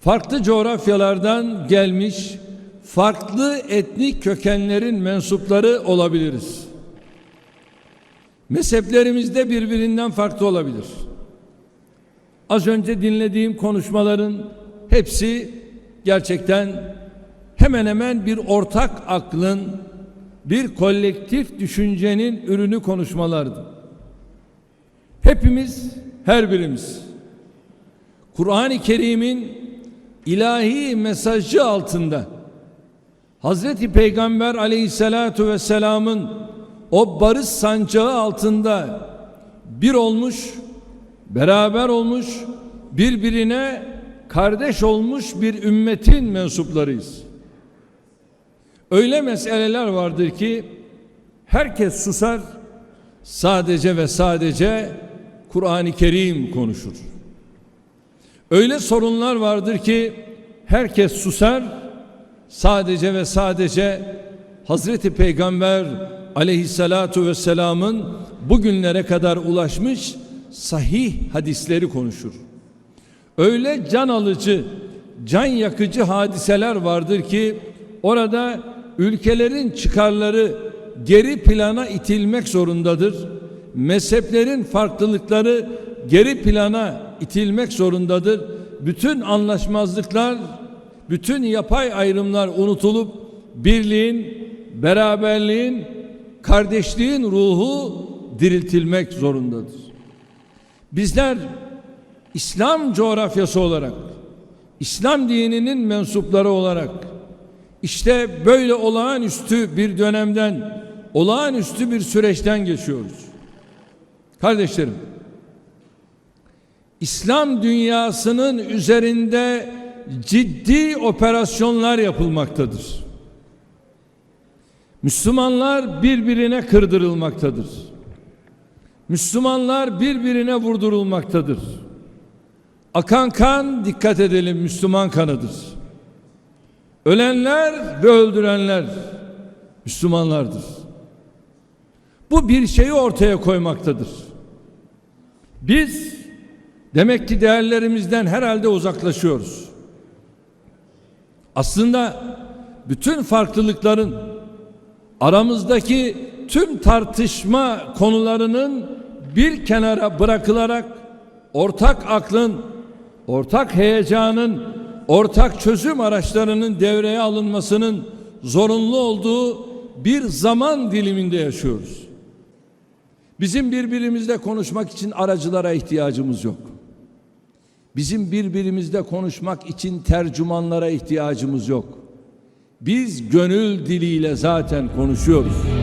Farklı coğrafyalardan gelmiş farklı etnik kökenlerin mensupları olabiliriz. Mezheplerimiz de birbirinden farklı olabilir. Az önce dinlediğim konuşmaların hepsi gerçekten hemen hemen bir ortak aklın, bir kolektif düşüncenin ürünü konuşmalardı. Hepimiz, her birimiz Kur'an-ı Kerim'in ilahi mesajı altında Hazreti Peygamber aleyhissalatu vesselamın o barış sancağı altında bir olmuş, beraber olmuş, birbirine kardeş olmuş bir ümmetin mensuplarıyız. Öyle meseleler vardır ki herkes susar, sadece ve sadece Kur'an-ı Kerim konuşur. Öyle sorunlar vardır ki herkes susar, sadece ve sadece Hazreti Peygamber aleyhissalatu vesselamın bugünlere kadar ulaşmış sahih hadisleri konuşur. Öyle can alıcı, can yakıcı hadiseler vardır ki orada ülkelerin çıkarları geri plana itilmek zorundadır. Mezheplerin farklılıkları geri plana itilmek zorundadır. Bütün anlaşmazlıklar, bütün yapay ayrımlar unutulup birliğin, beraberliğin, kardeşliğin ruhu diriltilmek zorundadır. Bizler İslam coğrafyası olarak, İslam dininin mensupları olarak işte böyle olağanüstü bir dönemden, olağanüstü bir süreçten geçiyoruz. Kardeşlerim, İslam dünyasının üzerinde ciddi operasyonlar yapılmaktadır. Müslümanlar birbirine kırdırılmaktadır. Müslümanlar birbirine vurdurulmaktadır. Akan kan dikkat edelim Müslüman kanıdır. Ölenler ve öldürenler Müslümanlardır. Bu bir şeyi ortaya koymaktadır. Biz demek ki değerlerimizden herhalde uzaklaşıyoruz. Aslında bütün farklılıkların aramızdaki tüm tartışma konularının bir kenara bırakılarak ortak aklın, ortak heyecanın, ortak çözüm araçlarının devreye alınmasının zorunlu olduğu bir zaman diliminde yaşıyoruz. Bizim birbirimizle konuşmak için aracılara ihtiyacımız yok. Bizim birbirimizle konuşmak için tercümanlara ihtiyacımız yok. Biz gönül diliyle zaten konuşuyoruz.